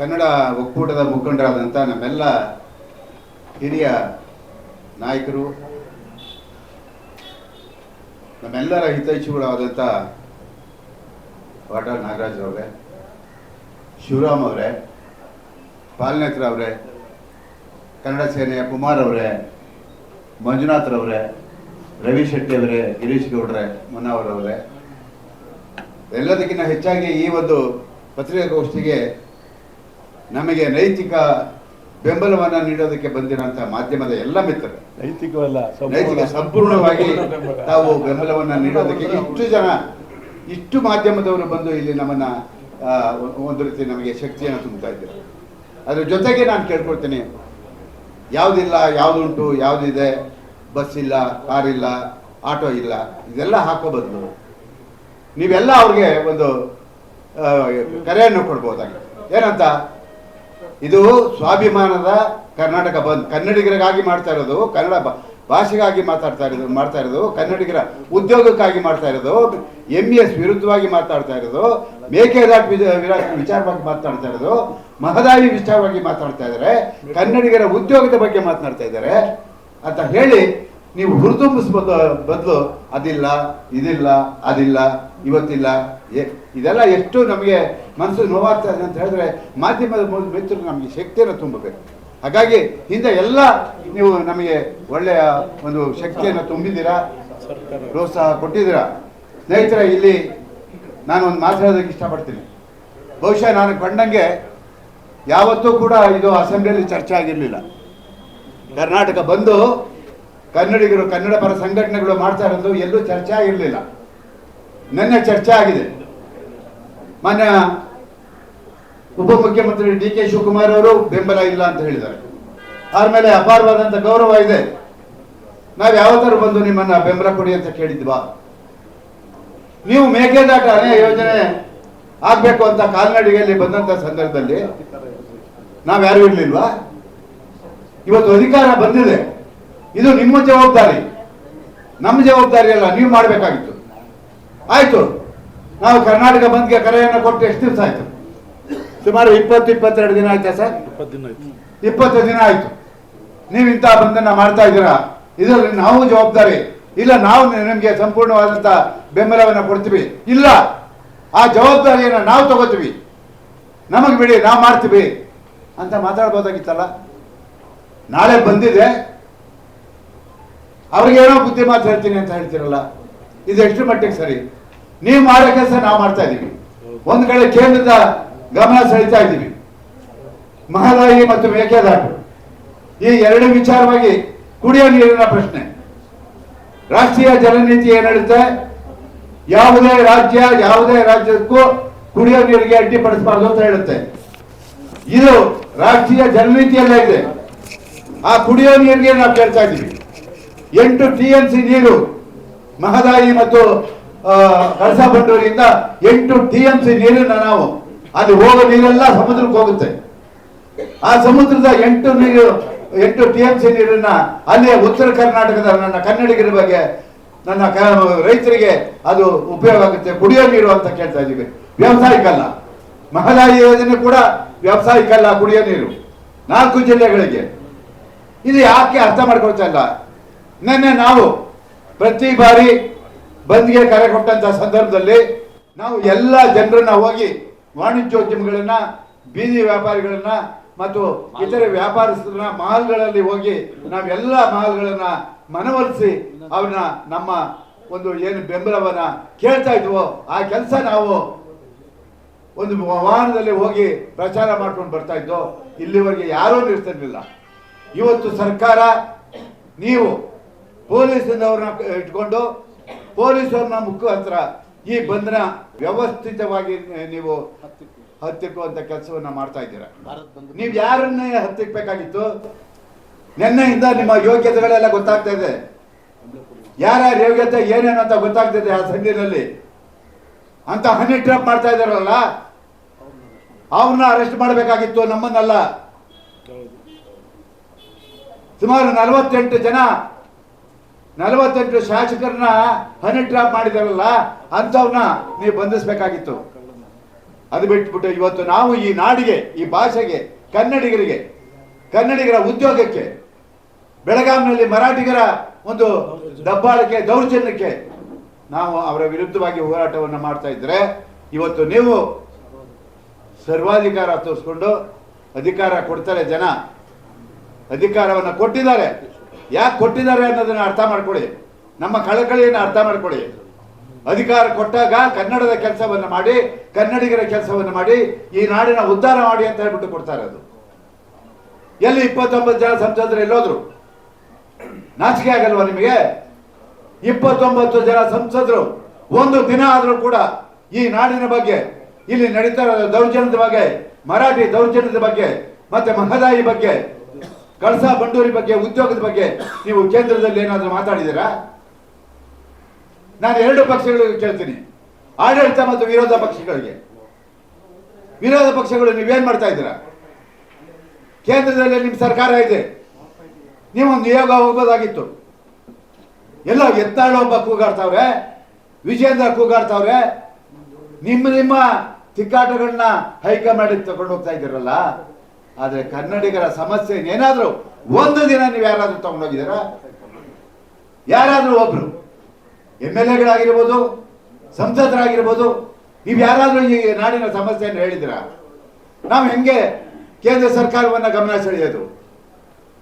ಕನ್ನಡ ಒಕ್ಕೂಟದ ಮುಖಂಡರಾದಂಥ ನಮ್ಮೆಲ್ಲ ಹಿರಿಯ ನಾಯಕರು, ನಮ್ಮೆಲ್ಲರ ಹಿತೈಷಿಗಳಾದಂಥ ವಾಟಾಳ್ ನಾಗರಾಜ್ ಅವರೇ, ಶಿವರಾಮ್ ಅವರೇ, ಪಾಲನೇತ್ರ ಅವರೇ, ಕನ್ನಡ ಸೇನೆಯ ಕುಮಾರ್ ಅವರೇ ಮಂಜುನಾಥ್ರವರೇ ರವಿ ಶೆಟ್ಟಿ ಅವರೇ, ಗಿರೀಶ್ ಗೌಡ್ರೆ ಮುನ್ನಾವರವರೇ ಎಲ್ಲದಕ್ಕಿಂತ ಹೆಚ್ಚಾಗಿ ಈ ಒಂದು ಪತ್ರಿಕಾಗೋಷ್ಠಿಗೆ ನಮಗೆ ನೈತಿಕ ಬೆಂಬಲವನ್ನ ನೀಡೋದಕ್ಕೆ ಬಂದಿರುವಂತಹ ಮಾಧ್ಯಮದ ಎಲ್ಲ ಮಿತ್ರರು. ನೈತಿಕವಲ್ಲ ನೈತಿಕ ಸಂಪೂರ್ಣವಾಗಿ ತಾವು ಬೆಂಬಲವನ್ನ ನೀಡೋದಕ್ಕೆ ಇಷ್ಟು ಜನ ಇಷ್ಟು ಮಾಧ್ಯಮದವರು ಬಂದು ಇಲ್ಲಿ ನಮ್ಮನ್ನ ಒಂದು ರೀತಿ ನಮಗೆ ಶಕ್ತಿಯನ್ನು ತುಂಬುತ್ತಾ ಇದ್ದಾರೆ. ಅದ್ರ ಜೊತೆಗೆ ನಾನು ಕೇಳ್ಕೊಳ್ತೀನಿ ಯಾವುದಿಲ್ಲ ಯಾವುದುಂಟು ಯಾವುದಿದೆ ಬಸ್ ಇಲ್ಲ ಕಾರ್ ಇಲ್ಲ ಆಟೋ ಇಲ್ಲ ಇದೆಲ್ಲ ಹಾಕೋ ಬದಲು ನೀವೆಲ್ಲ ಅವ್ರಿಗೆ ಒಂದು ಕರೆಯನ್ನು ಕೊಡ್ಬೋದಾಗಿದೆ. ಏನಂತ? ಇದು ಸ್ವಾಭಿಮಾನದ ಕರ್ನಾಟಕ ಬಂದ್. ಕನ್ನಡಿಗರಿಗಾಗಿ ಮಾಡ್ತಾ ಇರೋದು, ಕನ್ನಡ ಭಾಷೆಗಾಗಿ ಮಾತಾಡ್ತಾ ಇರೋದು, ಮಾಡ್ತಾ ಇರೋದು, ಕನ್ನಡಿಗರ ಉದ್ಯೋಗಕ್ಕಾಗಿ ಮಾಡ್ತಾ ಇರೋದು ಎಂ ಎಸ್ ವಿರುದ್ಧವಾಗಿ ಮಾತಾಡ್ತಾ ಇರೋದು, ಮೇಕೆದಾಟ್ ವಿಚಾರವಾಗಿ ಮಾತಾಡ್ತಾ ಇರೋದು, ಮಹದಾಯಿ ವಿಚಾರವಾಗಿ ಮಾತಾಡ್ತಾ ಇದ್ದಾರೆ, ಕನ್ನಡಿಗರ ಉದ್ಯೋಗದ ಬಗ್ಗೆ ಮಾತನಾಡ್ತಾ ಇದ್ದಾರೆ ಅಂತ ಹೇಳಿ ನೀವು ಹುರಿದುಂಬಿಸ್ಬೋದು ಬದಲು, ಅದಿಲ್ಲ, ಇದಿಲ್ಲ, ಅದಿಲ್ಲ, ಇವತ್ತಿಲ್ಲ. ಇದೆಲ್ಲ ಎಷ್ಟು ನಮಗೆ ಮನಸ್ಸು ನೋವಾಗ್ತಾ ಇದೆ ಅಂತ ಹೇಳಿದ್ರೆ ಮಾಧ್ಯಮದ ಮಿತ್ರರು ನಮಗೆ ಶಕ್ತಿಯನ್ನು ತುಂಬಬೇಕು. ಹಾಗಾಗಿ ಹಿಂದೆ ಎಲ್ಲ ನೀವು ನಮಗೆ ಒಳ್ಳೆಯ ಒಂದು ಶಕ್ತಿಯನ್ನು ತುಂಬಿದ್ದೀರಾ? ಪ್ರೋತ್ಸಾಹ ಕೊಟ್ಟಿದ್ದೀರಾ? ಸ್ನೇಹಿತರೆ, ಇಲ್ಲಿ ನಾನು ಒಂದು ಮಾತಾಡೋದಕ್ಕೆ ಇಷ್ಟಪಡ್ತೀನಿ. ಬಹುಶಃ ನಾನು ಕಂಡಂಗೆ ಯಾವತ್ತೂ ಕೂಡ ಇದು ಅಸೆಂಬ್ಲಿಯಲ್ಲಿ ಚರ್ಚೆ ಆಗಿರಲಿಲ್ಲ. ಕರ್ನಾಟಕ ಬಂದು ಕನ್ನಡಿಗರು ಕನ್ನಡ ಪರ ಸಂಘಟನೆಗಳು ಮಾಡ್ತಾ ಎಲ್ಲೂ ಚರ್ಚೆ ಆಗಿರಲಿಲ್ಲ ನನ್ನ ಚರ್ಚೆ ಆಗಿದೆ. ಮಾನ್ಯ ಉಪಮುಖ್ಯಮಂತ್ರಿ ಡಿ ಕೆ ಶಿವಕುಮಾರ್ ಅವರು ಬೆಂಬಲ ಇಲ್ಲ ಅಂತ ಹೇಳಿದ್ದಾರೆ. ಆದ್ಮೇಲೆ ಅಪಾರವಾದಂತ ಗೌರವ ಇದೆ. ನಾವು ಯಾವತ್ತಾರು ಬಂದು ನಿಮ್ಮನ್ನ ಬೆಂಬಲ ಕೊಡಿ ಅಂತ ಕೇಳಿದ್ವಾ ನೀವು ಮೇಕೆದಾಟ ಅನೇ ಯೋಜನೆ ಆಗ್ಬೇಕು ಅಂತ ಕಾಲ್ನಡಿಗೆಯಲ್ಲಿ ಬಂದಂತ ಸಂದರ್ಭದಲ್ಲಿ ನಾವ್ಯಾರು ಇರ್ಲಿಲ್ವಾ? ಇವತ್ತು ಅಧಿಕಾರ ಬಂದಿದೆ. ಇದು ನಿಮ್ಮ ಜವಾಬ್ದಾರಿ. ನಮ್ಮ ಜವಾಬ್ದಾರಿ ಅಲ್ಲ ನೀವು ಮಾಡಬೇಕಾಗಿತ್ತು. ಆಯ್ತು. ನಾವು ಕರ್ನಾಟಕ ಬಂದ್ಗೆ ಕರೆಯನ್ನು ಕೊಟ್ಟು ಎಷ್ಟು ದಿವಸ ಆಯ್ತು? ಸುಮಾರು ಇಪ್ಪತ್ತು ಇಪ್ಪತ್ತೆರಡು ದಿನ ಆಯ್ತಾ ಸರ್? ಇಪ್ಪತ್ತು ದಿನ ಆಯ್ತು. ಇಪ್ಪತ್ತು ದಿನ ಆಯ್ತು. ನೀವು ಇಂಥ ಬಂಧನ ಮಾಡ್ತಾ ಇದ್ದೀರಾ? ಇದರಲ್ಲಿ ನಾವು ಜವಾಬ್ದಾರಿ. ಇಲ್ಲ ನಾವು ನಿಮಗೆ ಸಂಪೂರ್ಣವಾದಂಥ ಬೆಂಬಲವನ್ನು ಕೊಡ್ತೀವಿ. ಇಲ್ಲ ಆ ಜವಾಬ್ದಾರಿಯನ್ನು ನಾವು ತಗೋತೀವಿ. ನಮಗೆ ಬಿಡಿ ನಾವು ಮಾಡ್ತೀವಿ. ಅಂತ ಮಾತಾಡ್ಬೋದಾಗಿತ್ತಲ್ಲ? ನಾಳೆ ಬಂದಿದೆ. ಅವ್ರಿಗೇನೋ ಬುದ್ಧಿ ಮಾತು ಹೇಳ್ತೀನಿ ಅಂತ ಹೇಳ್ತಿರಲ್ಲ? ಇದು ಎಷ್ಟು ಮಟ್ಟಿಗೆ ಸರಿ? ನೀವು ಮಾಡೋ ಕೆಲಸ ನಾವು ಮಾಡ್ತಾ ಇದ್ದೀವಿ ಒಂದು ಕಡೆ ಕೇಂದ್ರದ ಗಮನ ಸೆಳಿತಾ ಇದ್ದೀವಿ ಮಹದಾಯಿ ಮತ್ತು ಮೇಕೆದಾಟು. ಈ ಎರಡು ವಿಚಾರವಾಗಿ ಕುಡಿಯೋ ನೀರಿನ ಪ್ರಶ್ನೆ. ರಾಷ್ಟ್ರೀಯ ಜಲನೀತಿ ಏನಿರುತ್ತೆ ಯಾವುದೇ ರಾಜ್ಯ ಯಾವುದೇ ರಾಜ್ಯಕ್ಕೂ ಕುಡಿಯೋ ನೀರಿಗೆ ಅಡ್ಡಿಪಡಿಸಬಾರ್ದು ಅಂತ ಹೇಳುತ್ತೆ. ಇದು ರಾಷ್ಟ್ರೀಯ ಜಲನೀತಿಯಲ್ಲೇ ಇದೆ. ಆ ಕುಡಿಯೋ ನೀರಿಗೆ ನಾವು ಕೇಳ್ತಾ ಇದ್ದೀವಿ ಎಂಟು ಟಿ ಎಂ ಸಿ ನೀರು ಮಹದಾಯಿ ಮತ್ತು ಕಳಸಾ ಬಂಡೂರಿಯಿಂದ ಎಂಟು ಟಿ ಎಂ ಸಿ ನೀರನ್ನ ನಾವು ಅದು ಹೋಗೋ ನೀರೆಲ್ಲ ಸಮುದ್ರಕ್ಕೆ ಹೋಗುತ್ತೆ. ಆ ಸಮುದ್ರದ ಎಂಟು ನೀರು, ಎಂಟು ಟಿ ಎಂ ಸಿ ನೀರನ್ನ ಅಲ್ಲೇ ಉತ್ತರ ಕರ್ನಾಟಕದ ನನ್ನ ಕನ್ನಡಿಗರ ಬಗ್ಗೆ ನನ್ನ ರೈತರಿಗೆ ಅದು ಉಪಯೋಗ ಆಗುತ್ತೆ. ಕುಡಿಯೋ ನೀರು ಅಂತ ಕೇಳ್ತಾ ಇದ್ದೀವಿ. ವ್ಯವಸಾಯಕ್ಕಲ್ಲ ಮಹದಾಯಿ ಯೋಜನೆ ಕೂಡ ವ್ಯವಸಾಯಕ್ಕಲ್ಲ ಕುಡಿಯೋ ನೀರು. ನಾಲ್ಕು ಜಿಲ್ಲೆಗಳಿಗೆ. ಇದು ಯಾಕೆ ಅರ್ಥ ಮಾಡ್ಕೊಳ್ತಾ ಇಲ್ಲ? ನಿನ್ನೆ ನಾವು ಪ್ರತಿ ಬಾರಿ ಬಂದ್ಗೆ ಕರೆ ಕೊಟ್ಟಂತ ಸಂದರ್ಭದಲ್ಲಿ ನಾವು ಎಲ್ಲ ಜನರನ್ನ ಹೋಗಿ ವಾಣಿಜ್ಯೋದ್ಯಮಗಳನ್ನ, ಬೀದಿ ವ್ಯಾಪಾರಿಗಳನ್ನ ಮತ್ತು ಇತರೆ ವ್ಯಾಪಾರಸ್ಥರನ್ನ ಮಾಲ್ಗಳಲ್ಲಿ ಹೋಗಿ ನಾವೆಲ್ಲ ಮಾಲ್ಗಳನ್ನ ಮನವೊಲಿಸಿ ಅವ್ರನ್ನ ನಮ್ಮ ಒಂದು ಏನು ಬೆಂಬಲವನ್ನ ಕೇಳ್ತಾ ಇದ್ವೋ, ಆ ಕೆಲಸ ನಾವು ಒಂದು ವಾಹನದಲ್ಲಿ ಹೋಗಿ ಪ್ರಚಾರ ಮಾಡ್ಕೊಂಡು ಬರ್ತಾ ಇದ್ದೋ, ಇಲ್ಲಿವರೆಗೆ ಯಾರೂ ನಿಲ್ತಿರ್ಲಿಲ್ಲ. ಇವತ್ತು ಸರ್ಕಾರ, ನೀವು ಪೊಲೀಸನವ್ರನ್ನ ಇಟ್ಕೊಂಡು ಪೊಲೀಸವ್ರನ್ನ ಮುಖಾಂತರ ಈ ಬಂಧನ ವ್ಯವಸ್ಥಿತವಾಗಿ ನೀವು ಹತ್ತಿಕ್ಕುವಂತ ಕೆಲಸವನ್ನ ಮಾಡ್ತಾ ಇದ್ದೀರಾ. ನೀವು ಯಾರನ್ನೇ ಹತ್ತಿಕ್ಬೇಕಾಗಿತ್ತು, ನಿನ್ನೆಯಿಂದ ನಿಮ್ಮ ಯೋಗ್ಯತೆಗಳೆಲ್ಲ ಗೊತ್ತಾಗ್ತಾ ಇದೆ. ಯಾರ್ಯಾರ ಯೋಗ್ಯತೆ ಏನೇನು ಅಂತ ಗೊತ್ತಾಗ್ತಿದೆ ಆ ಸಂಜೆಯಲ್ಲಿ ಅಂತ ಹನಿ ಟ್ರಾಪ್ ಮಾಡ್ತಾ ಇದಾರಲ್ಲ ಅವ್ರನ್ನ ಅರೆಸ್ಟ್ ಮಾಡಬೇಕಾಗಿತ್ತು ನಮ್ಮನ್ನಲ್ಲ. ಸುಮಾರು ನಲವತ್ತೆಂಟು ಜನ ನಲವತ್ತೆಂಟು ಶಾಸಕರನ್ನ ಹನಿ ಡ್ರಾಪ್ ಮಾಡಿದಾರಲ್ಲ ಅಂತವನ್ನ ನೀವು ಬಂಧಿಸ್ಬೇಕಾಗಿತ್ತು. ಅದು ಬಿಟ್ಬಿಟ್ಟು ಇವತ್ತು ನಾವು ಈ ನಾಡಿಗೆ, ಈ ಭಾಷೆಗೆ, ಕನ್ನಡಿಗರಿಗೆ, ಕನ್ನಡಿಗರ ಉದ್ಯೋಗಕ್ಕೆ ಬೆಳಗಾವಿನಲ್ಲಿ ಮರಾಠಿಗರ ಒಂದು ದಬ್ಬಾಳಿಕೆ, ದೌರ್ಜನ್ಯಕ್ಕೆ ನಾವು ಅವರ ವಿರುದ್ಧವಾಗಿ ಹೋರಾಟವನ್ನು ಮಾಡ್ತಾ ಇದ್ರೆ, ಇವತ್ತು ನೀವು ಸರ್ವಾಧಿಕಾರ ತೋರಿಸ್ಕೊಂಡು ಅಧಿಕಾರ ಕೊಡ್ತಾರೆ ಜನ. ಅಧಿಕಾರವನ್ನು ಕೊಟ್ಟಿದ್ದಾರೆ. ಯಾಕೆ ಕೊಟ್ಟಿದ್ದಾರೆ ಅನ್ನೋದನ್ನು ಅರ್ಥ ಮಾಡ್ಕೊಳ್ಳಿ. ನಮ್ಮ ಕಳಕಳಿಯನ್ನು ಅರ್ಥ ಮಾಡ್ಕೊಳ್ಳಿ. ಅಧಿಕಾರ ಕೊಟ್ಟಾಗ ಕನ್ನಡದ ಕೆಲಸವನ್ನು ಮಾಡಿ, ಕನ್ನಡಿಗರ ಕೆಲಸವನ್ನು ಮಾಡಿ, ಈ ನಾಡಿನ ಉದ್ಧಾರ ಮಾಡಿ ಅಂತ ಹೇಳ್ಬಿಟ್ಟು ಕೊಡ್ತಾರೆ ಅದು. ಎಲ್ಲಿ ಇಪ್ಪತ್ತೊಂಬತ್ತು ಜನ ಸಂಸದರು ಎಲ್ಲೋದ್ರು? ನಾಚಿಕೆ ಆಗಲ್ವಾ ನಿಮಗೆ? ಇಪ್ಪತ್ತೊಂಬತ್ತು ಜನ ಸಂಸದರು ಒಂದು ದಿನ ಆದರೂ ಕೂಡ ಈ ನಾಡಿನ ಬಗ್ಗೆ, ಇಲ್ಲಿ ನಡೀತಾ ಇರೋ ದೌರ್ಜನ್ಯದ ಬಗ್ಗೆ, ಮರಾಠಿ ದೌರ್ಜನ್ಯದ ಬಗ್ಗೆ, ಮತ್ತೆ ಮಹದಾಯಿ ಬಗ್ಗೆ ಕಳಸಾ ಬಂಡೂರಿ ಬಗ್ಗೆ, ಉದ್ಯೋಗದ ಬಗ್ಗೆ ನೀವು ಕೇಂದ್ರದಲ್ಲಿ ಏನಾದರೂ ಮಾತಾಡಿದ್ದೀರಾ? ನಾನು ಎರಡು ಪಕ್ಷಗಳಿಗೆ ಕೇಳ್ತೀನಿ. ಆಡಳಿತ ಮತ್ತು ವಿರೋಧ ಪಕ್ಷಗಳಿಗೆ. ವಿರೋಧ ಪಕ್ಷಗಳು ನೀವೇನ್ ಮಾಡ್ತಾ ಇದ್ದೀರಾ? ಕೇಂದ್ರದಲ್ಲಿ ನಿಮ್ಮ ಸರ್ಕಾರ ಇದೆ. ನೀವು ನಿಯೋಗ ಹೋಗೋದಾಗಿತ್ತು. ಎಲ್ಲ ಎತ್ತಾಳೊಬ್ಬ ಕೂಗಾಡ್ತಾವ್ರೆ, ವಿಜೇಂದ್ರ ಕೂಗಾಡ್ತಾವ್ರೆ, ನಿಮ್ಮ ನಿಮ್ಮ ತಿಕ್ಕಾಟಗಳನ್ನ ಹೈಕಮಾಂಡ್ ತಗೊಂಡು ಹೋಗ್ತಾ ಇದ್ದೀರಲ್ಲ? ಆದ್ರೆ ಕನ್ನಡಿಗರ ಸಮಸ್ಯೆ ಏನಾದರೂ ಒಂದು ದಿನ ನೀವು ಯಾರಾದರೂ ತಗೊಂಡೋಗಿದ್ದೀರಾ? ಯಾರಾದರೂ ಒಬ್ರು ಎಂ ಎಲ್ ಎಗಳಾಗಿರ್ಬೋದು, ಸಂಸದರಾಗಿರ್ಬೋದು, ನೀವು ಯಾರಾದರೂ ಈ ನಾಡಿನ ಸಮಸ್ಯೆಯನ್ನು ಹೇಳಿದಿರಾ ನಾವು ಹೆಂಗೆ ಕೇಂದ್ರ ಸರ್ಕಾರವನ್ನ ಗಮನ ಸೆಳೆಯೋದು?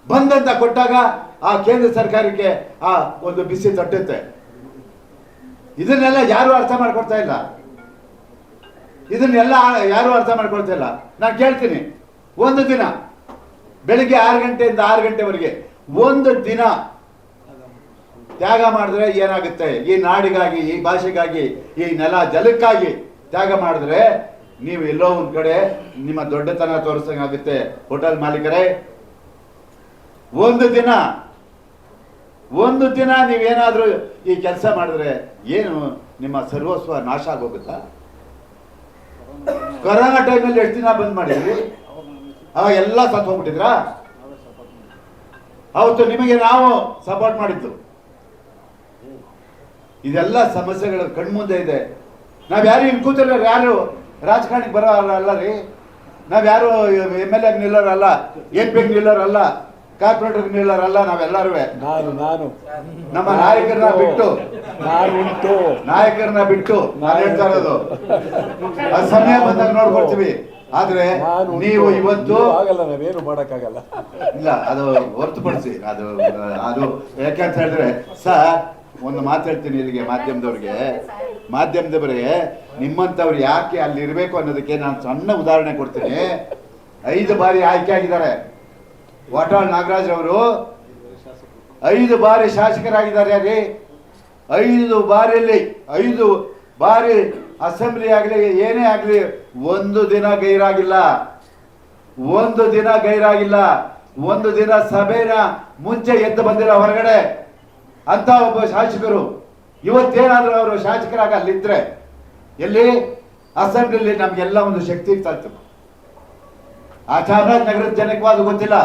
ಬಂದಂತ ಕೊಟ್ಟಾಗ ಆ ಕೇಂದ್ರ ಸರ್ಕಾರಕ್ಕೆ ಆ ಒಂದು ಬಿಸಿ ತಟ್ಟುತ್ತೆ. ಇದನ್ನೆಲ್ಲ ಯಾರು ಅರ್ಥ ಮಾಡ್ಕೊಡ್ತಾ ಇಲ್ಲ. ಇದನ್ನೆಲ್ಲ ಯಾರು ಅರ್ಥ ಮಾಡ್ಕೊಳ್ತಾ ಇಲ್ಲ. ನಾನು ಕೇಳ್ತೀನಿ. ಒಂದು ದಿನ, ಬೆಳಿಗ್ಗೆ ಆರು ಗಂಟೆಯಿಂದ ಆರು ಗಂಟೆವರೆಗೆ ಒಂದು ದಿನ ತ್ಯಾಗ ಮಾಡಿದ್ರೆ ಏನಾಗುತ್ತೆ? ಈ ನಾಡಿಗಾಗಿ, ಈ ಭಾಷೆಗಾಗಿ, ಈ ನೆಲ ಜಲಕ್ಕಾಗಿ ತ್ಯಾಗ ಮಾಡಿದ್ರೆ ನೀವು ಎಲ್ಲೋ ಒಂದ್ ಕಡೆ ನಿಮ್ಮ ದೊಡ್ಡತನ ತೋರಿಸಂಗಾಗುತ್ತೆ ಹೋಟೆಲ್ ಮಾಲೀಕರೇ, ಒಂದು ದಿನ ಒಂದು ದಿನ ನೀವೇನಾದ್ರೂ ಈ ಕೆಲಸ ಮಾಡಿದ್ರೆ ಏನು ನಿಮ್ಮ ಸರ್ವಸ್ವ ನಾಶ ಆಗೋಗುತ್ತಾ? ಕೊರೋನಾ ಟೈಮಲ್ಲಿ ಎಷ್ಟು ದಿನ ಬಂದ್ ಮಾಡಿದ್ರಿ? ಅವಾಗ ಎಲ್ಲ ಸತ್ತು ಹೋಗ್ಬಿಟ್ಟಿದ್ರಾ? ಅವತ್ತು ನಿಮಗೆ ನಾವು ಸಪೋರ್ಟ್ ಮಾಡಿದ್ದು. ಇದೆಲ್ಲ ಸಮಸ್ಯೆಗಳು ಕಣ್ಮುಂದೆ ಇದೆ. ನಾವ್ ಯಾರು ಇಲ್ಲಿ ಕೂತಲ್ಲ ಯಾರು ರಾಜಕಾರಣಿಗೆ ಬರೋಲ್ಲ ರೀ? ನಾವ್ ಯಾರು ಎಂ ಎಲ್ ಎ ನಿಲ್ಲೋರಲ್ಲ ಎಂ ಪಿ ನಿಲ್ಲೋರಲ್ಲ ಕಾರ್ಪೊರೇಟರ್ ನಿಲ್ಲೋರಲ್ಲ ನಾವೆಲ್ಲರೂ. ನಾನು ನಾನು. ನಮ್ಮ ನಾಯಕರನ್ನ ಬಿಟ್ಟು. ನಾಯಕರನ್ನ ಬಿಟ್ಟು ನಾನು ಹೇಳ್ತಾ ಇರೋದು. ಆ ಸಮಯ ಬಂದಾಗ ನೋಡ್ಕೊಳ್ತೀವಿ. ಆದ್ರೆ ನೀವು ಇವತ್ತು ಆಗಲ್ಲ ನಾವೇನು ಮಾಡಕ್ಕಾಗಲ್ಲ. ಇಲ್ಲ ಅದು ಹೊರತುಪಡಿಸಿ ಅದು ಅದು ಯಾಕೆಂತ ಹೇಳಿದ್ರೆ ಸರ್ ಒಂದು ಮಾತು ಹೇಳ್ತೀನಿ ಇಲ್ಲಿಗೆ ಮಾಧ್ಯಮದವ್ರಿಗೆ. ಮಾಧ್ಯಮದವರಿಗೆ ನಿಮ್ಮಂಥವ್ರು ಯಾಕೆ ಅಲ್ಲಿ ಇರಬೇಕು ಅನ್ನೋದಕ್ಕೆ ನಾನು ಸಣ್ಣ ಉದಾಹರಣೆ ಕೊಡ್ತೀನಿ. ಐದು ಬಾರಿ ಆಯ್ಕೆ ಆಗಿದ್ದಾರೆ. ವಾಟಾಳ್ ನಾಗರಾಜ್ ಅವರು ಐದು ಬಾರಿ ಶಾಸಕರಾಗಿದ್ದಾರೆ ರೀ ಐದು ಬಾರಿಯಲ್ಲಿ ಐದು ಬಾರಿ ಅಸೆಂಬ್ಲಿ ಆಗಲಿ, ಏನೇ ಆಗಲಿ, ಒಂದು ದಿನ ಗೈರಾಗಿಲ್ಲ. ಒಂದು ದಿನ ಗೈರಾಗಿಲ್ಲ. ಒಂದು ದಿನ ಸಭೆನ ಮುಂಚೆ ಎದ್ದು ಬಂದಿರೋ ಹೊರಗಡೆ ಅಂತ ಒಬ್ಬ ಶಾಸಕರು, ಇವತ್ತೇನಾದ್ರೂ ಅವರು ಶಾಸಕರಾಗ ಅಲ್ಲಿದ್ರೆ ಎಲ್ಲಿ? ಅಸೆಂಬ್ಲಿಲಿ ನಮ್ಗೆಲ್ಲ ಒಂದು ಶಕ್ತಿ ಇರ್ತಾ ಇತ್ತು ಆ ಚಾಮರಾಜನಗರದ ಜನಕವಾದ ಗೊತ್ತಿಲ್ಲ.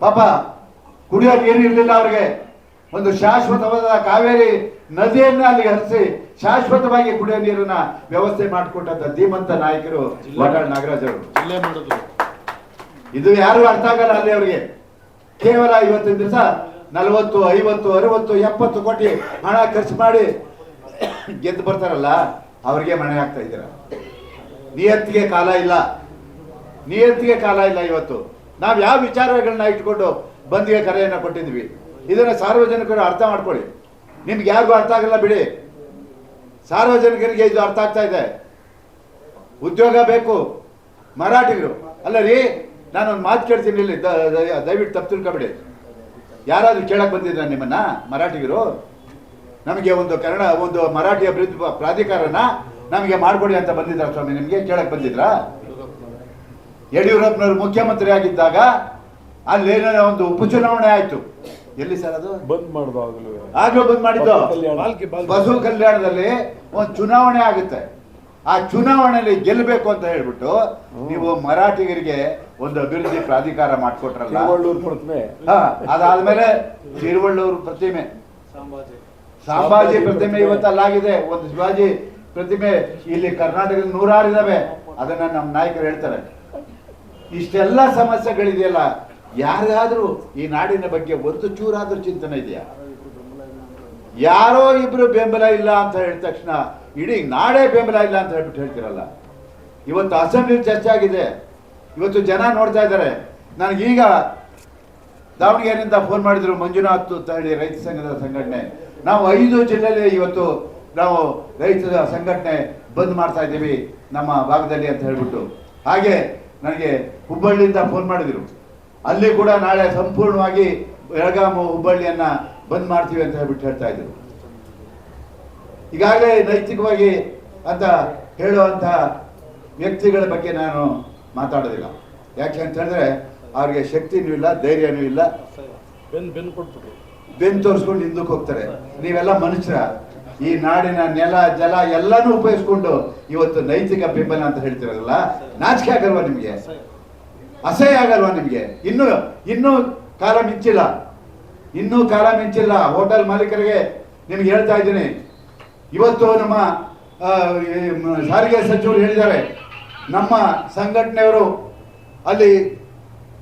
ಪಾಪ, ಕುಡಿಯೋಕೆ ನೀರು ಇರಲಿಲ್ಲ ಅವ್ರಿಗೆ. ಒಂದು ಶಾಶ್ವತವಾದ ಕಾವೇರಿ ನದಿಯನ್ನ ಅಲ್ಲಿ ಹರಿಸಿ ಶಾಶ್ವತವಾಗಿ ಕುಡಿಯೋ ನೀರನ್ನ ವ್ಯವಸ್ಥೆ ಮಾಡಿಕೊಟ್ಟಂತ ಧೀಮಂತ ನಾಯಕರು ವಾಟಾಳ್ ನಾಗರಾಜ್ ಅವರು. ಜಿಲ್ಲೆ ಮಾಡೋದು ಇದು ಯಾರು ಅರ್ಥ ಆಗಲ್ಲ ಅಲ್ಲಿ ಅವರಿಗೆ. ಕೇವಲ ಇವತ್ತಿನ ದಿವಸ ನಲವತ್ತು ಐವತ್ತು ಅರವತ್ತು ಎಪ್ಪತ್ತು ಕೋಟಿ ಹಣ ಖರ್ಚು ಮಾಡಿ ಗೆದ್ದು ಬರ್ತಾರಲ್ಲ ಅವ್ರಿಗೆ ಮನೆ ಆಗ್ತಾ ಇದ್ದೀರ? ನಿಯತ್ತಿಗೆ ಕಾಲ ಇಲ್ಲ. ನಿಯತ್ತಿಗೆ ಕಾಲ ಇಲ್ಲ ಇವತ್ತು. ನಾವು ಯಾವ ವಿಚಾರಗಳನ್ನ ಇಟ್ಕೊಂಡು ಬಂದಿಗೆ ಕರೆಯನ್ನ ಕೊಟ್ಟಿದ್ವಿ. ಇದನ್ನ ಸಾರ್ವಜನಿಕರು ಅರ್ಥ ಮಾಡ್ಕೊಳ್ಳಿ. ನಿಮ್ಗೆ ಯಾರಿಗೂ ಅರ್ಥ ಆಗಲ್ಲ ಬಿಡಿ. ಸಾರ್ವಜನಿಕರಿಗೆ ಇದು ಅರ್ಥ ಆಗ್ತಾ ಇದೆ. ಉದ್ಯೋಗ ಬೇಕು. ಮರಾಠಿಗರು. ಅಲ್ಲ ರೀ ನಾನೊಂದು ಮಾತು ಕೇಳ್ತೀನಿ ಇಲ್ಲಿ. ದಯವಿಟ್ಟು ತಪ್ಪು ತಿಳ್ಕೊಬೇಡಿ. ಯಾರಾದರೂ ಕೇಳಕ್ ಬಂದಿದ್ರ ನಿಮ್ಮನ್ನ, ಮರಾಠಿಗರು? ನಮಗೆ ಒಂದು ಕನ್ನಡ, ಒಂದು ಮರಾಠಿ ಅಭಿವೃದ್ಧಿ ಪ್ರಾಧಿಕಾರನ ನಮಗೆ ಮಾಡ್ಕೊಡಿ ಅಂತ ಬಂದಿದ್ರ ಸ್ವಾಮಿ. ನಿಮಗೆ ಕೇಳಕ್ಕೆ ಬಂದಿದ್ರಾ? ಯಡಿಯೂರಪ್ಪನವರು ಮುಖ್ಯಮಂತ್ರಿ ಆಗಿದ್ದಾಗ ಅಲ್ಲೇನೋ ಒಂದು ಉಪಚುನಾವಣೆ ಆಯ್ತು. ಎಲ್ಲಿ ಸರ್ ಅದು? ಬಂದ್ ಮಾಡುದು ಆಗ್ಲೂ ಬಂದ್ ಮಾಡಿದ್ದು? ಬಸವ ಕಲ್ಯಾಣದಲ್ಲಿ ಒಂದು ಚುನಾವಣೆ ಆಗುತ್ತೆ. ಆ ಚುನಾವಣೆಯಲ್ಲಿ ಗೆಲ್ಲಬೇಕು ಅಂತ ಹೇಳ್ಬಿಟ್ಟು ನೀವು ಮರಾಠಿಗರಿಗೆ ಒಂದು ಅಭಿವೃದ್ಧಿ ಪ್ರಾಧಿಕಾರ ಮಾಡ್ಕೊಟ್ರಲ್ಲ? ತಿರುವಳ್ಳೂರು ಪ್ರತಿಮೆ. ಹಾ, ಅದಾದ್ಮೇಲೆ ತಿರುವಳ್ಳೂರು ಪ್ರತಿಮೆ. ಸಂಭಾಜಿ ಪ್ರತಿಮೆ ಇವತ್ತಲ್ಲಾಗಿದೆ ಒಂದು ಶಿವಾಜಿ ಪ್ರತಿಮೆ ಇಲ್ಲಿ ಕರ್ನಾಟಕದ ನೂರಾರು ಇದಾವೆ. ಅದನ್ನ ನಮ್ಮ ನಾಯಕರು ಹೇಳ್ತಾರೆ. ಇಷ್ಟೆಲ್ಲ ಸಮಸ್ಯೆಗಳಿದೆಯಲ್ಲ ಯಾರಿಗಾದ್ರೂ ಈ ನಾಡಿನ ಬಗ್ಗೆ ಒಂದು ಚೂರಾದರೂ ಚಿಂತನೆ ಇದೆಯಾ? ಯಾರೋ ಇಬ್ರು ಬೆಂಬಲ ಇಲ್ಲ ಅಂತ ಹೇಳಿದ ತಕ್ಷಣ ಇಡೀ ನಾಡೇ ಬೆಂಬಲ ಇಲ್ಲ ಅಂತ ಹೇಳ್ಬಿಟ್ಟು ಹೇಳ್ತಿರಲ್ಲ. ಇವತ್ತು ಅಸೆಂಬ್ಲಿ ಚರ್ಚೆ ಆಗಿದೆ. ಇವತ್ತು ಜನ ನೋಡ್ತಾ ಇದ್ದಾರೆ. ನನಗೀಗ ದಾವಣಗೆರೆಯಿಂದ ಫೋನ್ ಮಾಡಿದ್ರು ಮಂಜುನಾಥ್ ಅಂತ ಹೇಳಿ ರೈತ ಸಂಘದ ಸಂಘಟನೆ. ನಾವು ಐದು ಜಿಲ್ಲೆಯಲ್ಲಿ ಇವತ್ತು ನಾವು ರೈತರ ಸಂಘಟನೆ ಬಂದ್ ಮಾಡ್ತಾ ಇದ್ದೀವಿ ನಮ್ಮ ಭಾಗದಲ್ಲಿ ಅಂತ ಹೇಳ್ಬಿಟ್ಟು. ಹಾಗೆ ನನಗೆ ಹುಬ್ಬಳ್ಳಿಯಿಂದ ಫೋನ್ ಮಾಡಿದ್ರು. ಅಲ್ಲಿ ಕೂಡ ನಾಳೆ ಸಂಪೂರ್ಣವಾಗಿ ಬೆಳಗಾಮು ಹುಬ್ಬಳ್ಳಿಯನ್ನ ಬಂದ್ ಮಾಡ್ತೀವಿ ಅಂತ ಹೇಳ್ಬಿಟ್ಟು ಹೇಳ್ತಾ ಇದ್ರು. ಈಗಾಗಲೇ ನೈತಿಕವಾಗಿ ಅಂತ ಹೇಳುವಂತ ವ್ಯಕ್ತಿಗಳ ಬಗ್ಗೆ ನಾನು ಮಾತಾಡೋದಿಲ್ಲ. ಯಾಕೆ ಅಂತ ಹೇಳಿದ್ರೆ ಅವ್ರಿಗೆ ಶಕ್ತಿನೂ ಇಲ್ಲ ಧೈರ್ಯನೂ ಇಲ್ಲ. ಬೆನ್ ಬೆನ್ ಕೊಟ್ಬಿಟ್ರು. ಬೆನ್ ತೋರಿಸ್ಕೊಂಡು ಹಿಂದಕ್ಕೆ ಹೋಗ್ತಾರೆ. ನೀವೆಲ್ಲ ಮನುಷ್ಯರ. ಈ ನಾಡಿನ ನೆಲ ಜಲ ಎಲ್ಲಾನು ಉಪಯೋಗಿಸ್ಕೊಂಡು ಇವತ್ತು ನೈತಿಕ ಬೆಂಬಲ ಅಂತ ಹೇಳ್ತಿರಲ್ಲ ನಾಚಿಕೆ ಆಗಲ್ವಾ ನಿಮ್ಗೆ? ಅಸಹ್ಯ ಆಗಲ್ವಾ ನಿಮಗೆ? ಇನ್ನು, ಇನ್ನೂ ಕಾಲ ಮಿಂಚಿಲ್ಲ. ಇನ್ನೂ ಕಾಲ ಮಿಂಚಿಲ್ಲ. ಹೋಟೆಲ್ ಮಾಲೀಕರಿಗೆ ನಿಮ್ಗೆ ಹೇಳ್ತಾ ಇದ್ದೀನಿ. ಇವತ್ತು ನಮ್ಮ ಸಾರಿಗೆ ಸಚಿವರು ಹೇಳಿದ್ದಾರೆ. ನಮ್ಮ ಸಂಘಟನೆಯವರು ಅಲ್ಲಿ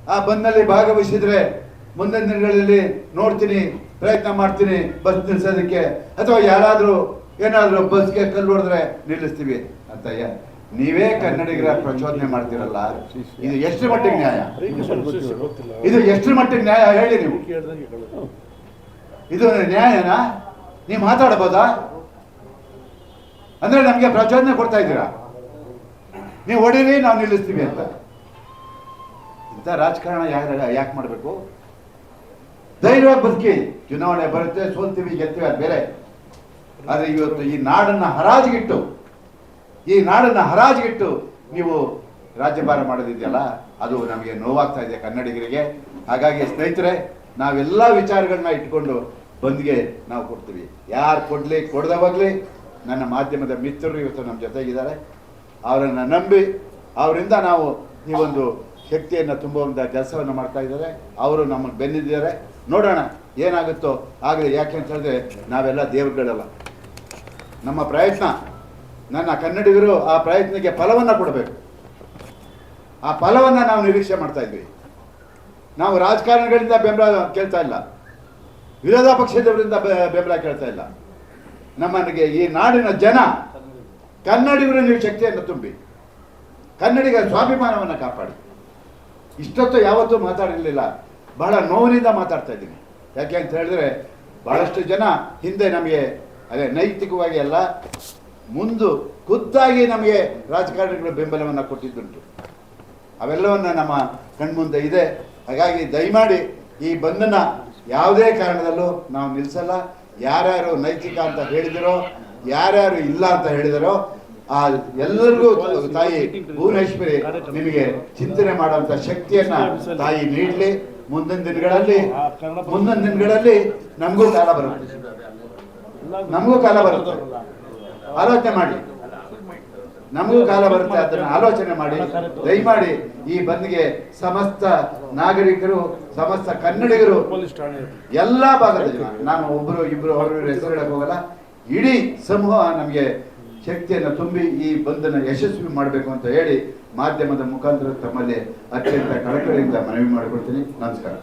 ಆ ಬಂದ್ನಲ್ಲಿ ಭಾಗವಹಿಸಿದ್ರೆ ಮುಂದಿನ ದಿನಗಳಲ್ಲಿ ನೋಡ್ತೀನಿ, ಪ್ರಯತ್ನ ಮಾಡ್ತೀನಿ, ಬಸ್ ನಿಲ್ಲಿಸೋದಕ್ಕೆ ಅಥವಾ ಯಾರಾದರೂ ಏನಾದರೂ ಬಸ್ಗೆ ಕಲ್ಲು ಹೊಡೆದ್ರೆ ನಿಲ್ಲಿಸ್ತೀವಿ ಅಂತ, ಯ- ನೀವೇ ಕನ್ನಡಿಗರ ಪ್ರಚೋದನೆ ಮಾಡ್ತಿರಲ್ಲ, ಇದು ಎಷ್ಟು ಮಟ್ಟಿಗೆ ನ್ಯಾಯ? ಇದು ಎಷ್ಟು ಮಟ್ಟಿಗೆ ನ್ಯಾಯ? ಹೇಳಿ ನೀವು. ಇದು ನ್ಯಾಯನಾ? ನೀವು ಮಾತಾಡಬಹುದಾ ಅಂದ್ರೆ ನಮ್ಗೆ ಪ್ರಚೋದನೆ ಕೊಡ್ತಾ ಇದ್ದೀರಾ? ನೀವು ಹೊಡೀರಿ, ನಾವು ನಿಲ್ಲಿಸ್ತೀವಿ ಅಂತ. ಇಂಥ ರಾಜಕಾರಣ ಯಾರ ಯಾಕೆ ಮಾಡಬೇಕು? ಧೈರ್ಯವಾಗಿ ಬದುಕಿ. ಚುನಾವಣೆ ಬರುತ್ತೆ, ಸೋಲ್ತೀವಿ, ಗೆಲ್ತೀವಿ, ಅದು ಬೇರೆ. ಆದ್ರೆ ಇವತ್ತು ಈ ನಾಡನ್ನ ಹರಾಜಿಗಿಟ್ಟು ಈ ನಾಡನ್ನು ಹರಾಜಿಗಿಟ್ಟು ನೀವು ರಾಜ್ಯಭಾರ ಮಾಡೋದಿದೆಯಲ್ಲ, ಅದು ನಮಗೆ ನೋವಾಗ್ತಾ ಇದೆ ಕನ್ನಡಿಗರಿಗೆ. ಹಾಗಾಗಿ ಸ್ನೇಹಿತರೆ, ನಾವೆಲ್ಲ ವಿಚಾರಗಳನ್ನ ಇಟ್ಕೊಂಡು ಬಂದ್ಗೆ ನಾವು ಕೊಡ್ತೀವಿ. ಯಾರು ಕೊಡಲಿ ಕೊಡ್ದವಾಗಲಿ ನನ್ನ ಮಾಧ್ಯಮದ ಮಿತ್ರರು ಇವತ್ತು ನಮ್ಮ ಜೊತೆಗಿದ್ದಾರೆ. ಅವರನ್ನು ನಂಬಿ, ಅವರಿಂದ ನಾವು ಈ ಒಂದು ಶಕ್ತಿಯನ್ನು ತುಂಬುವಂಥ ಕೆಲಸವನ್ನು ಮಾಡ್ತಾ ಇದ್ದಾರೆ. ಅವರು ನಮಗೆ ಬೆನ್ನಿದ್ದಾರೆ. ನೋಡೋಣ ಏನಾಗುತ್ತೋ ಆಗಲಿ, ಯಾಕೆ ಅಂತ ಹೇಳಿದ್ರೆ ನಾವೆಲ್ಲ ದೇವರುಗಳಲ್ಲ. ನಮ್ಮ ಪ್ರಯತ್ನ ನನ್ನ ಕನ್ನಡಿಗರು ಆ ಪ್ರಯತ್ನಕ್ಕೆ ಫಲವನ್ನು ಕೊಡಬೇಕು. ಆ ಫಲವನ್ನು ನಾವು ನಿರೀಕ್ಷೆ ಮಾಡ್ತಾ ಇದ್ವಿ. ನಾವು ರಾಜಕಾರಣಿಗಳಿಂದ ಬೆಂಬಲ ಕೇಳ್ತಾ ಇಲ್ಲ. ವಿರೋಧ ಪಕ್ಷದವರಿಂದ ಬೆಂಬಲ ಕೇಳ್ತಾ ಇಲ್ಲ. ನಮ್ಮನಿಗೆ ಈ ನಾಡಿನ ಜನ ಕನ್ನಡಿಗರು ನೀವು ಶಕ್ತಿಯನ್ನು ತುಂಬಿ, ಕನ್ನಡಿಗರ ಸ್ವಾಭಿಮಾನವನ್ನು ಕಾಪಾಡಿ. ಇಷ್ಟೊತ್ತು ಯಾವತ್ತೂ ಮಾತಾಡಿರಲಿಲ್ಲ. ಬಹಳ ನೋವಿನಿಂದ ಮಾತಾಡ್ತಾ ಇದ್ದೀನಿ. ಯಾಕೆ ಅಂತ ಹೇಳಿದ್ರೆ, ಬಹಳಷ್ಟು ಜನ ಹಿಂದೆ ನಮಗೆ, ಅದೇ ನೈತಿಕವಾಗಿ ಅಲ್ಲ ಮುಂದು ಖುದ್ದಾಗಿ ನಮಗೆ ರಾಜಕಾರಣಿಗಳು ಬೆಂಬಲವನ್ನು ಕೊಟ್ಟಿದ್ದುಂಟು. ಅವೆಲ್ಲವನ್ನ ನಮ್ಮ ಕಣ್ಮುಂದೆ ಇದೆ. ಹಾಗಾಗಿ ದಯಮಾಡಿ ಈ ಬಂಧನ ಯಾವುದೇ ಕಾರಣದಲ್ಲೂ ನಾವು ನಿಲ್ಲಿಸಲ್ಲ ಯಾರ್ಯಾರು ನೈತಿಕ ಅಂತ ಹೇಳಿದಿರೋ, ಯಾರ್ಯಾರು ಇಲ್ಲ ಅಂತ ಹೇಳಿದರೋ, ಆ ಎಲ್ಲರಿಗೂ ತಾಯಿ ಭುವನೇಶ್ವರಿ ನಿಮಗೆ ಚಿಂತನೆ ಮಾಡುವಂತ ಶಕ್ತಿಯನ್ನ ತಾಯಿ ನೀಡಲಿ. ಮುಂದಿನ ದಿನಗಳಲ್ಲಿ ಮುಂದಿನ ದಿನಗಳಲ್ಲಿ ನಮಗೂ ಕಾಲ ಬರುತ್ತೆ. ನಮಗೂ ಕಾಲ ಬರುತ್ತೆ. ಆಲೋಚನೆ ಮಾಡಿ. ನಮಗೂ ಕಾಲ ಬರುತ್ತೆ, ಅದನ್ನ ಆಲೋಚನೆ ಮಾಡಿ. ದಯಮಾಡಿ ಈ ಬಂದ್ಗೆ ಸಮಸ್ತ ನಾಗರಿಕರು, ಸಮಸ್ತ ಕನ್ನಡಿಗರು, ಎಲ್ಲಾ ಭಾಗದ ಜನ, ನಾನು ಒಬ್ರು, ಇಬ್ರು, ಅವ್ರ ಹೆಸರು ಹೇಳಕ್ ಹೋಗಲ್ಲ, ಇಡೀ ಸಮೂಹ ನಮಗೆ ಶಕ್ತಿಯನ್ನು ತುಂಬಿ ಈ ಬಂದನ್ನು ಯಶಸ್ವಿ ಮಾಡಬೇಕು ಅಂತ ಹೇಳಿ ಮಾಧ್ಯಮದ ಮುಖಾಂತರ ತಮ್ಮಲ್ಲಿ ಅತ್ಯಂತ ಕಳಕಳಿಯಿಂದ ಮನವಿ ಮಾಡಿಕೊಡ್ತೀನಿ. ನಮಸ್ಕಾರ.